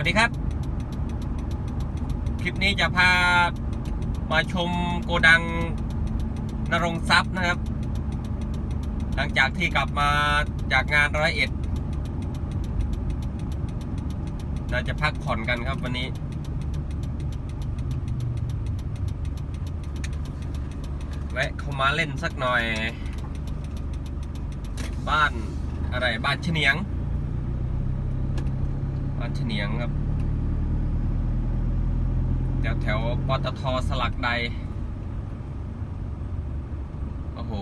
วัสดีครับ คลิปนี้จะพามาชมโกดังนรงทรัพย์นะครับ หลังจากที่กลับมาจากงานร้อยเอ็ดเราจะพักผ่อนกันครับวันนี้ แวะเข้ามาเล่นสักหน่อย บ้านอะไรบ้านเฉนียง บ้านเฉนียงครับ แถวแถวปตทสลักใด โอ้โห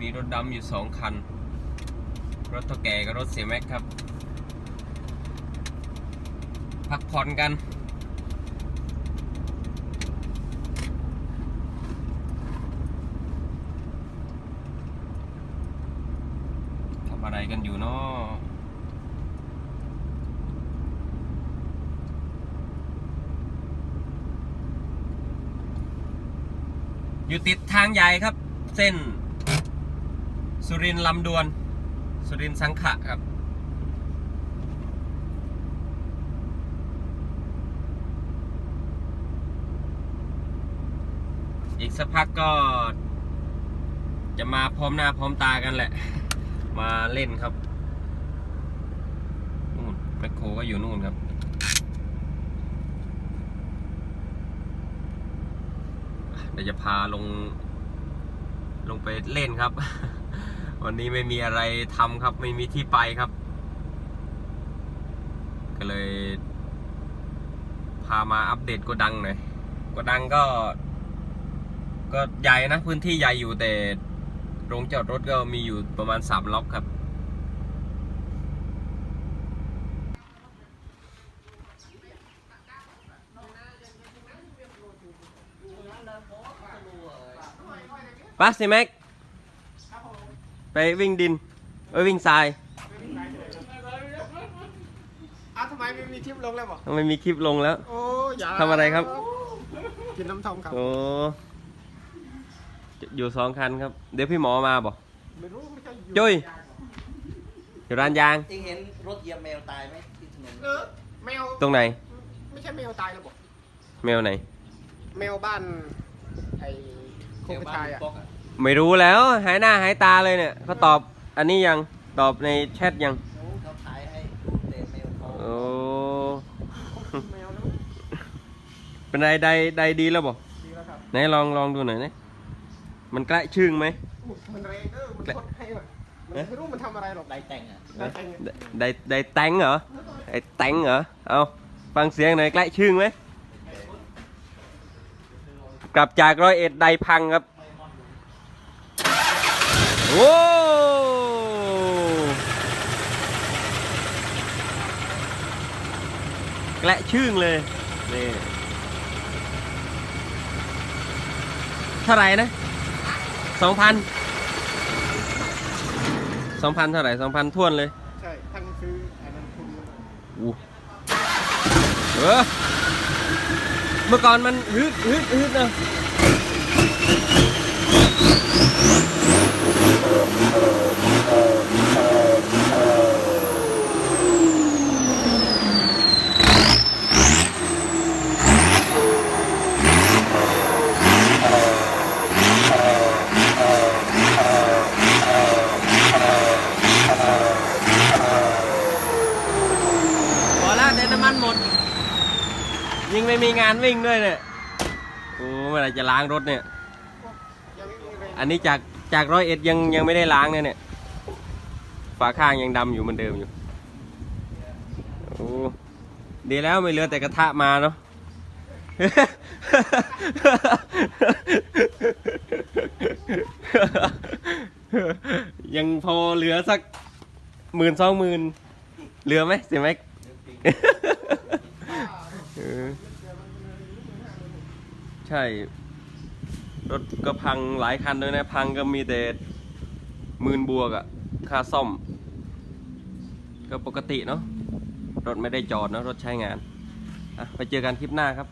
มีรถดำอยู่สองคัน รถเท่าแก่กับรถเสียแม็กครับ พักผ่อนกันทำอะไรกันอยู่เนาะ อยู่ติดทางใหญ่ครับ เส้น สุรินทร์ลำดวน สุรินทร์สังขะครับ อีกสักพักก็ จะมาพร้อมหน้าพร้อมตากันแหละ มาเล่นครับนู่นแมคโครก็อยู่นู่นครับ เดี๋ยวจะพาลง ลงไปเล่นครับ วันนี้ไม่มีอะไรทำครับ ไม่มีที่ไปครับ ก็เลย พามาอัปเดตโกดังหน่อยโกดังก็ ก็ใหญ่นะ พื้นที่ใหญ่อยู่แต่โรงจอดรถก็มีอยู่ประมาณสามล็อกครับ ปัสสิแม็กไปวิ่งดินเอ้ยวิ่งทรายอ้าวทำไมไม่มีคลิปลงแล้วบอกทำไมมีคลิปลงแล้ว โอ้ยาทำอะไรครับ กินน้ำทองครับ โอ้อยู่สองคันครับ เดี๋ยวพี่หมอมาบอกไม่รู้ไม่ใช่อยู่จุ้ยอยู่ร้านยางเองเห็นรถเหยียบแมวตายไหมที่ถนนเออแมวตรงไหน ไม่ใช่แมวตายแล้วบอกแมวไหน แมวบ้าน ไอ้โคกระชายอะแถวบ้นป๊อกอะไม่รู้แล้วหายหน้าหายตาเลยเนี่ยเขาตอบอันนี้ยังตอบในแชทยังโอ้เขาขายให้ดูแต่แมวทองโอ้แมวแล้วเป็นไรใดใดดีแล้วบอกดีแล้วครับไหนลองลองดูหน่อยนะมันใกล้ชึ่งไหมอุ๊ยมันแรงเออมันกดให้แบบมันเอ๊ะไม่รู้มันทำอะไรหรอกไดแต่งอะได้แต่งไดไดแตงเหรอไอแตงเหรอเอาฟังเสียงหน่อยใกล้ชึ่งไหม กลับจากร้อยเอ็ดไดพังครับ โอ้แกละชึ่งเลยนี่เท่าไหร่นะสองพันสองพันเท่าไหร่สองพันทวนเลย ใช่ทั้งซื้ออันนั้นคุณอู้เออ เมื่อก่อนมันฮึดฮึดฮึดนะพอแล้วเดี๋ยวน้ำมันหมด ยิงไม่มีงานวิ่งด้วยเนี่ยโอ้เมื่อไหรจะล้างรถเนี่ย อันนี้จากจากร้อยเอ็ดยังยังไม่ได้ล้างเนี่ยเนี่ยฝาข้างยังดำอยู่เหมือนเดิมอยู่โอ้ดีแล้วไม่เหลือแต่กระทะมาเนาะ ยังพอเหลือสักหมื่นสองหมื่นเหลือไหมเสียไหมออ ใช่ รถก็พังหลายคันด้วยนะ พังก็มีแต่หมื่นบวกอะค่าซ่อม ก็ปกติเนาะรถไม่ได้จอดเนาะรถใช้งานอะไปเจอกันคลิปหน้าครับ